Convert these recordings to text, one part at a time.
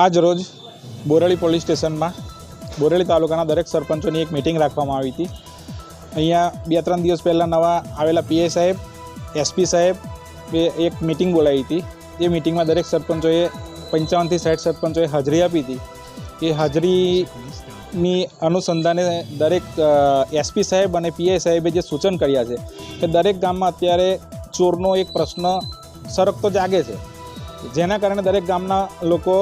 આજ રોજ બોરેલી પોલીસ સ્ટેશનમાં બોરેલી તાલુકાના દરેક સરપંચોની એક મિટિંગ રાખવામાં આવી હતી. અહીંયા બે ત્રણ દિવસ પહેલાં નવા આવેલા પીએ સાહેબ, એસપી સાહેબ બે એક મિટિંગ બોલાવી હતી. એ મિટિંગમાં દરેક સરપંચોએ પંચાવનથી સાઠ સરપંચોએ હાજરી આપી હતી. એ હાજરીની અનુસંધાને દરેક એસપી સાહેબ અને પીએ સાહેબે જે સૂચન કર્યા છે કે દરેક ગામમાં અત્યારે ચોરનો એક પ્રશ્ન સરકતો જાગે છે. જેના કારણે દરેક ગામના લોકો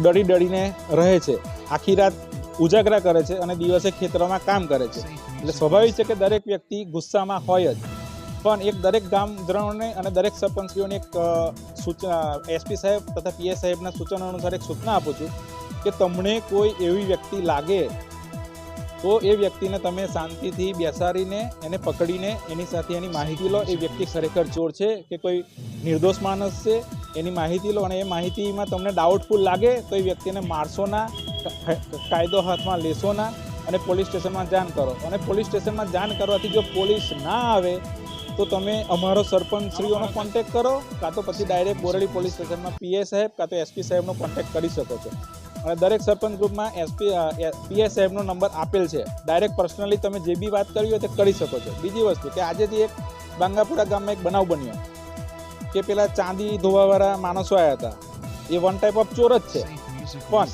ડરી ડળીને રહે છે. આખી રાત ઉજાગરા કરે છે અને દિવસે ખેતરોમાં કામ કરે છે. એટલે સ્વાભાવિક છે કે દરેક વ્યક્તિ ગુસ્સામાં હોય જ. પણ એક દરેક ગામજનોને અને દરેક સરપંચીઓને એક સૂચના, એસપી સાહેબ તથા પીએસ સાહેબના સૂચનો અનુસાર એક સૂચના આપું છું કે તમને કોઈ એવી વ્યક્તિ લાગે તો એ વ્યક્તિને તમે શાંતિથી બેસાડીને એને પકડીને એની સાથે એની માહિતી લો. એ વ્યક્તિ ખરેખર ચોર છે કે કોઈ નિર્દોષ માણસ છે, એની માહિતી લો અને એ માહિતીમાં તમને ડાઉટફુલ લાગે તો એ વ્યક્તિને મારશો ના કાયદો હાથમાં લેશો ના અને પોલીસ સ્ટેશનમાં જાણ કરો. અને પોલીસ સ્ટેશનમાં જાણ કરવાથી જો પોલીસ ના આવે તો તમે અમારો સરપંચશ્રીઓનો કોન્ટેક કરો, કાં તો પછી ડાયરેક્ટ બોરડી પોલીસ સ્ટેશનમાં પીએ સાહેબ, કાં તો એસપી સાહેબનો કોન્ટેક્ટ કરી શકો છો. અને દરેક સરપંચ ગ્રુપમાં એસપી પીએ સાહેબનો નંબર આપેલ છે. ડાયરેક્ટ પર્સનલી તમે જે બી વાત કરવી હોય તે કરી શકો છો. બીજી વસ્તુ કે આજેથી એક બાંગાપુરા ગામમાં એક બનાવ બન્યો કે પેલા ચાંદી ધોવાવાળા માણસો આવ્યા હતા. એ વન ટાઈપ ઓફ ચોર જ છે. પણ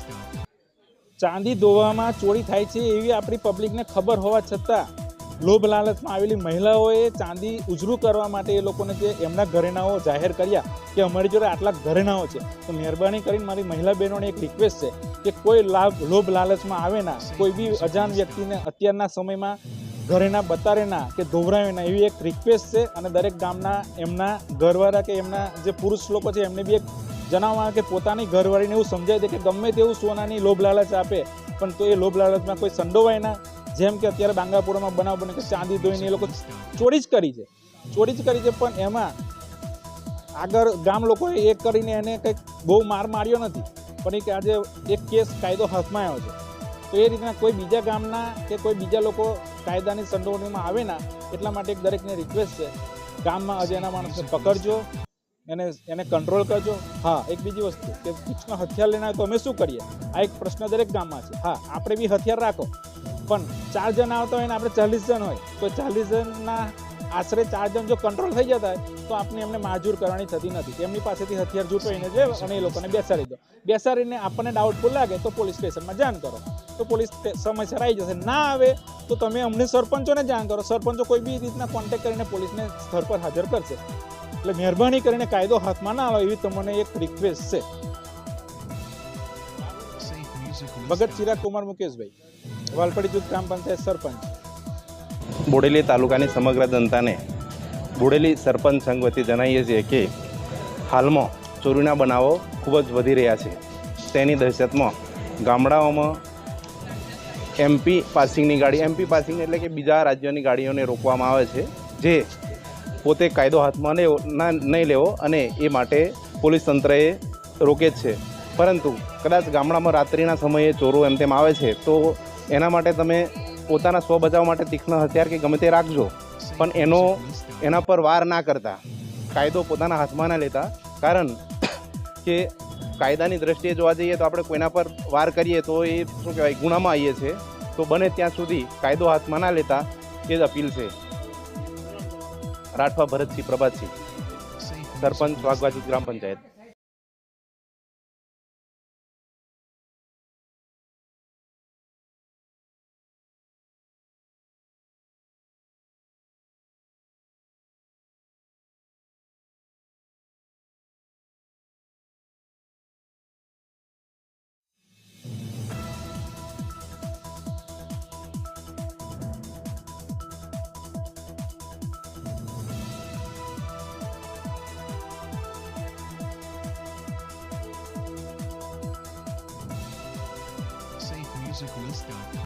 ચાંદી ધોવામાં ચોરી થાય છે એવી આપણી પબ્લિકને ખબર હોવા છતાં લોભ લાલચમાં આવેલી મહિલાઓએ ચાંદી ઉજરું કરવા માટે એ લોકોને જે એમના ઘરેણાઓ જાહેર કર્યા કે અમારી જોડે આટલા ઘરેણાઓ છે. તો મહેરબાની કરીને મારી મહિલા બહેનોને એક રિક્વેસ્ટ છે કે કોઈ લાભ, લોભ લાલચમાં આવે ના, કોઈ બી અજાણ વ્યક્તિને અત્યારના સમયમાં ઘરેણા બતારે ના કે ધોવરાવે ના, એવી એક રિક્વેસ્ટ છે અને દરેક ગામના એમના ઘરવાળા કે એમના જે પુરુષ લોકો છે એમને બી એક જણાવવા કે પોતાની ઘરવાળીને એવું સમજાય દે કે ગમે તેવું સોનાની લોભ લાલચ આપે. પણ તો એ લોભ લાલચમાં કોઈ સંડોવાય ના. જેમ કે અત્યારે બાંગાપુરામાં બનાવ બને કે ચાંદી ધોઈને એ લોકો ચોરી જ કરી છે. ચોરી જ કરી છે, પણ એમાં આગળ ગામ લોકોએ એક કરીને એને કંઈક બહુ માર માર્યો નથી. પણ એક આજે એક કેસ કાયદો હાથમાં આવ્યો છે. તો એ રીતના કોઈ બીજા ગામના કે કોઈ બીજા લોકો કાયદાની સંડોવણીમાં આવે ના, એટલા માટે એક દરેકને રિક્વેસ્ટ છે. ગામમાં અજયના માણસને પકડજો. એને એને કંટ્રોલ કરજો. હા, એક બીજી વસ્તુ કે તીક્ષ્ણ હથિયાર લઈને તો અમે શું કરીએ? આ એક પ્રશ્ન દરેક ગામમાં છે. હા, આપણે બી હથિયાર રાખો. પણ ચાર જણ આવતા હોય ને આપણે ચાલીસ જણ હોય, તો ચાલીસ જણના આશરે ચાર જણ જો કંટ્રોલ થઈ જતા હોય, તો આપણે એમને માજૂર કરવાની થતી નથી. એમની પાસેથી હથિયાર જૂટવાઈને લે અને એ લોકોને બેસાડી દો. બેસાડીને આપણને ડાઉટફુલ લાગે, તો પોલીસ સ્ટેશનમાં જાણ કરો. તો પોલીસ સમયસર આવી જશે. ના આવે, તો તમે અમને સરપંચોને જાણ કરો. સરપંચો કોઈ બી રીતના કોન્ટેક્ટ કરીને પોલીસને સ્થળ પર હાજર કરશે. એટલે મહેરબાની કરીને કાયદો હાથમાં ના આવે એવી તમને એક રિક્વેસ્ટ છે. ભગત ચિરાગ કુમાર મુકેશભાઈ, વાલપડી જૂથ ગ્રામ પંચાયત સરપંચ. બોડેલી તાલુકાની સમગ્ર જનતાને બોડેલી સરપંચ સંઘ વતી જણાવીએ છીએ કે હાલમાં ચોરીના બનાવો ખૂબ જ વધી રહ્યા છે. તેની દહેશતમાં ગામડાઓમાં એમપી પાસિંગની ગાડી, એમપી પાસિંગ એટલે કે બીજા રાજ્યોની ગાડીઓને રોકવામાં આવે છે, જે પોતે કાયદો હાથમાં લેવો ના, નહીં લેવો અને એ માટે પોલીસ તંત્રએ રોકે જ છે. પરંતુ કદાચ ગામડામાં રાત્રિના સમયે ચોરો એમ તેમ આવે છે, તો એના માટે તમે પોતાના સ્વ બચાવ માટે તીક્ષ્ણ હથિયાર કે ગમે તે રાખજો. પણ એનો, એના પર વાર ના કરતા. કાયદો પોતાના હાથમાં ના લેતા. કારણ કે કાયદાની દ્રષ્ટિએ જોવા જઈએ તો આપણે કોઈના પર વાર કરીએ તો એ શું કહેવાય, ગુનામાં આવીએ છીએ. તો બને ત્યાં સુધી કાયદો હાથમાં ના લેતા એ જ અપીલ છે. રાઠવા ભરતસિંહ પ્રભાતસિંહ સરપંચ વાઘવાજી ગ્રામ પંચાયત. Musical está